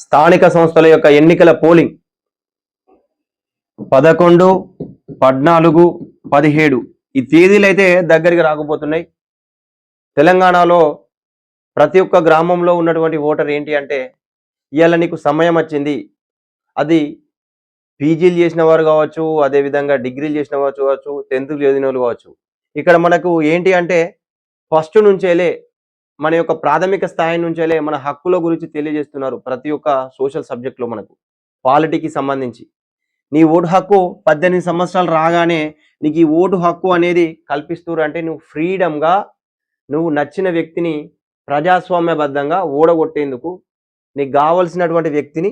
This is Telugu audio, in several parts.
స్థానిక సంస్థల యొక్క ఎన్నికల పోలింగ్ పదకొండు పద్నాలుగు పదిహేడు. ఈ తేదీలు అయితే దగ్గరికి రాకపోతున్నాయి. తెలంగాణలో ప్రతి ఒక్క గ్రామంలో ఉన్నటువంటి ఓటర్ ఏంటి అంటే ఇవాళ నీకు సమయం వచ్చింది. అది పీజీలు చేసిన వారు కావచ్చు అదేవిధంగా డిగ్రీలు చేసిన వారు కావచ్చు టెన్త్ చదివిన వాళ్ళు కావచ్చు. ఇక్కడ మనకు ఏంటి అంటే ఫస్ట్ నుంచేలే మన యొక్క ప్రాథమిక స్థాయి నుంచేలే మన హక్కుల గురించి తెలియజేస్తున్నారు ప్రతి ఒక్క సోషల్ సబ్జెక్ట్లో మనకు. పాలిటీకి సంబంధించి. నీ ఓటు హక్కు పద్దెనిమిది సంవత్సరాలు రాగానే నీకు ఈ ఓటు హక్కు అనేది కల్పిస్తున్నారు అంటే నువ్వు ఫ్రీడమ్గా నువ్వు నచ్చిన వ్యక్తిని ప్రజాస్వామ్యబద్ధంగా ఓడగొట్టేందుకు నీకు కావలసినటువంటి వ్యక్తిని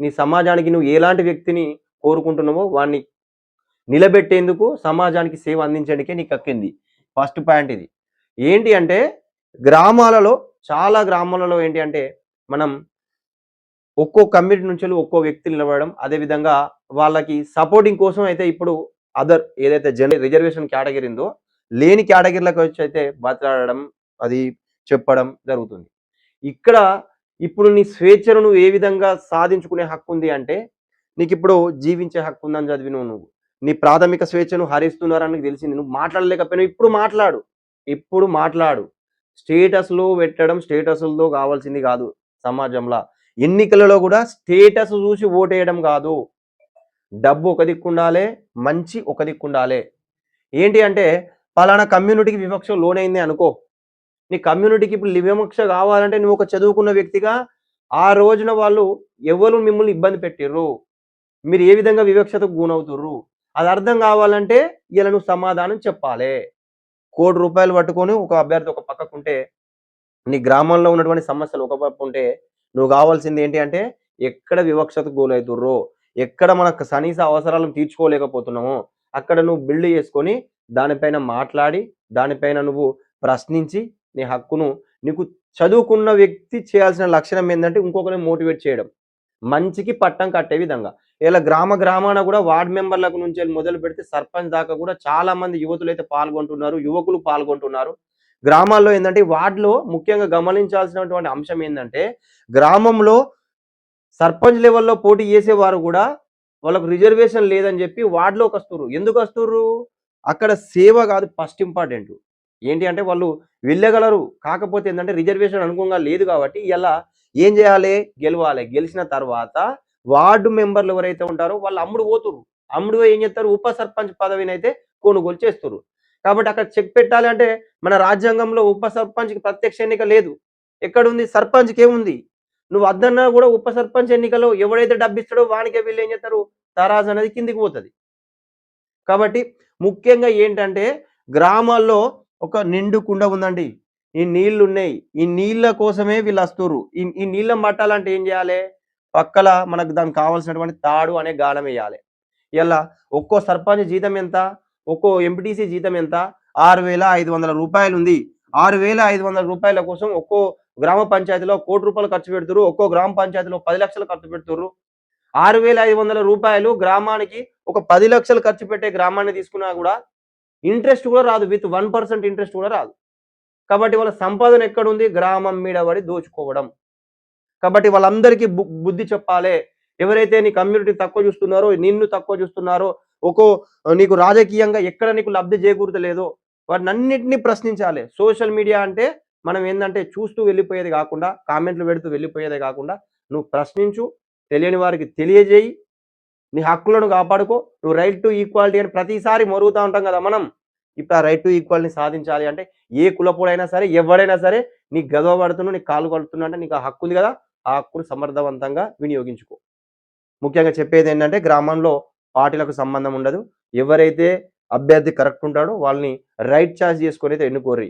నీ సమాజానికి నువ్వు ఎలాంటి వ్యక్తిని కోరుకుంటున్నావో వాడిని నిలబెట్టేందుకు సమాజానికి సేవ అందించడానికే నీకు అక్కింది ఫస్ట్ పాయింట్ ఇది. ఏంటి అంటే గ్రామాలలో చాలా గ్రామాలలో ఏంటి అంటే మనం ఒక్కో కమ్యూనిటీ నుంచి ఒక్కో వ్యక్తి నిలబడడం అదేవిధంగా వాళ్ళకి సపోర్టింగ్ కోసం అయితే ఇప్పుడు అదర్ ఏదైతే జన రిజర్వేషన్ కేటగిరీ ఉందో లేని కేటగిరీలకు వచ్చి అయితే బతలాడడం అది చెప్పడం జరుగుతుంది. ఇక్కడ ఇప్పుడు నీ స్వేచ్ఛను నువ్వు ఏ విధంగా సాధించుకునే హక్కు ఉంది అంటే నీకు ఇప్పుడు జీవించే హక్కు ఉందని చదివినావు నువ్వు. నీ ప్రాథమిక స్వేచ్ఛను హరిస్తున్నారని నీకు తెలిసింది. నువ్వు మాట్లాడలేకపోయినావు. ఇప్పుడు మాట్లాడు. ఇప్పుడు మాట్లాడు. స్టేటస్లు పెట్టడం స్టేటస్లతో కావాల్సింది కాదు సమాజంలో. ఎన్నికలలో కూడా స్టేటస్ చూసి ఓటేయడం కాదు. డబ్బు ఒక దిక్కుండాలే మంచి ఒక దిక్కుండాలే ఏంటి అంటే పలానా కమ్యూనిటీకి వివక్ష లోనైంది అనుకో. నీ కమ్యూనిటీకి ఇప్పుడు వివక్ష కావాలంటే నువ్వు ఒక చదువుకున్న వ్యక్తిగా ఆ రోజున వాళ్ళు ఎవరు మిమ్మల్ని ఇబ్బంది పెట్టిర్రు? మీరు ఏ విధంగా వివక్షతకు గుణవుతుర్రు అది అర్థం కావాలంటే ఇలా నువ్వు సమాధానం చెప్పాలి. కోటి రూపాయలు పట్టుకొని ఒక అభ్యర్థి ఒక పక్కకుంటే నీ గ్రామంలో ఉన్నటువంటి సమస్యలు ఒక పక్క ఉంటే నువ్వు కావాల్సింది ఏంటి అంటే ఎక్కడ వివక్షత గోలవుతుర్రో ఎక్కడ మన కనీస అవసరాలను తీర్చుకోలేకపోతున్నామో అక్కడ నువ్వు బిల్డ్ చేసుకొని దానిపైన మాట్లాడి దానిపైన నువ్వు ప్రశ్నించి నీ హక్కును నీకు చదువుకున్న వ్యక్తి చేయాల్సిన లక్షణం ఏంటంటే ఇంకొకరిని మోటివేట్ చేయడం. మంచికి పట్టం కట్టే విధంగా. ఇలా గ్రామ గ్రామాన కూడా వార్డ్ మెంబర్లకు నుంచి వెళ్ళి మొదలు పెడితే సర్పంచ్ దాకా కూడా చాలా మంది యువతులు అయితే పాల్గొంటున్నారు యువకులు పాల్గొంటున్నారు. గ్రామాల్లో ఏంటంటే వార్డులో ముఖ్యంగా గమనించాల్సినటువంటి అంశం ఏంటంటే గ్రామంలో సర్పంచ్ లెవెల్లో పోటీ చేసేవారు కూడా వాళ్ళకు రిజర్వేషన్ లేదని చెప్పి వార్డులోకి వస్తున్నారు ఎందుకు వస్తున్నారు అక్కడ సేవ కాదు ఫస్ట్ ఇంపార్టెంట్. ఏంటి అంటే వాళ్ళు వెళ్ళగలరు. కాకపోతే ఏంటంటే రిజర్వేషన్ అనుకూలంగా లేదు కాబట్టి ఇలా ఏం చేయాలి? గెలవాలి. గెలిచిన తర్వాత వార్డు మెంబర్లు ఎవరైతే ఉంటారో వాళ్ళు అమ్ముడు పోతురు అమ్ముడు ఏం చేస్తారు? ఉప సర్పంచ్ పదవిని అయితే కొనుగోలు చేస్తారు కాబట్టి అక్కడ చెక్ పెట్టాలి అంటే మన రాజ్యాంగంలో ఉప సర్పంచ్కి ప్రత్యక్ష ఎన్నిక లేదు. ఎక్కడుంది? సర్పంచ్కి ఏముంది? నువ్వు వద్దన్నా కూడా ఉప సర్పంచ్ ఎన్నికలో ఎవడైతే డబ్బిస్తాడో వానికే వీళ్ళు ఏం చేస్తారు? తరాజు అనేది కిందికి పోతుంది. కాబట్టి ముఖ్యంగా ఏంటంటే గ్రామాల్లో ఒక నిండు కుండ ఉందండి. ఈ నీళ్ళు ఉన్నాయి ఈ నీళ్ళ కోసమే వీళ్ళు వస్తుర్రు. ఈ ఈ నీళ్ళ మట్టాలంటే ఏం చేయాలి? పక్కల మనకు దానికి కావాల్సినటువంటి తాడు అనే గాలం వేయాలి. ఇలా ఒక్కో సర్పంచ్ జీతం ఎంత? ఒక్కో ఎంపీటీసీ జీతం ఎంత? ఆరు వేల ఐదు వందల రూపాయలు ఉంది. ఆరు వేల ఐదు వందల రూపాయల కోసం ఒక్కో గ్రామ పంచాయతీలో కోటి రూపాయలు ఖర్చు పెడుతురు ఒక్కో గ్రామ పంచాయతీలో పది లక్షలు ఖర్చు పెడుతుర్రు. ఆరు వేల ఐదు వందల రూపాయలు గ్రామానికి ఒక పది లక్షలు ఖర్చు పెట్టే గ్రామాన్ని తీసుకున్నా కూడా ఇంట్రెస్ట్ కూడా రాదు. విత్ వన్ పర్సెంట్ ఇంట్రెస్ట్ కూడా రాదు. కాబట్టి వాళ్ళ సంపాదన ఎక్కడుంది? గ్రామం మీద పడి దోచుకోవడం. కాబట్టి వాళ్ళందరికీ బుద్ధి చెప్పాలి. ఎవరైతే నీ కమ్యూనిటీ తక్కువ చూస్తున్నారో నిన్ను తక్కువ చూస్తున్నారో ఒక్కో నీకు రాజకీయంగా ఎక్కడ నీకు లబ్ధి చేకూరతలేదో వాటిని అన్నింటినీ ప్రశ్నించాలి. సోషల్ మీడియా అంటే మనం ఏంటంటే చూస్తూ వెళ్ళిపోయేది కాకుండా కామెంట్లు పెడుతూ వెళ్ళిపోయేదే కాకుండా నువ్వు ప్రశ్నించు తెలియని వారికి తెలియజేయి నీ హక్కులను కాపాడుకో. నువ్వు రైట్ టు ఈక్వాలిటీ అని ప్రతిసారి మరుగుతూ ఉంటాం కదా మనం. ఇప్పుడు ఆ రైట్ టు ఈక్వాలిటీ సాధించాలి అంటే ఏ కులపోడైనా సరే ఎవడైనా సరే నీకు గదవ పడుతున్నా నీకు కాలు పడుతున్నా అంటే నీకు ఆ హక్కు ఉంది కదా. ఆ హక్కును సమర్థవంతంగా వినియోగించుకో. ముఖ్యంగా చెప్పేది ఏంటంటే గ్రామంలో పార్టీలకు సంబంధం ఉండదు. ఎవరైతే అభ్యర్థి కరెక్ట్ ఉంటాడో వాళ్ళని రైట్ ఛార్జ్ చేసుకొని అయితే ఎన్నుకోర్రి.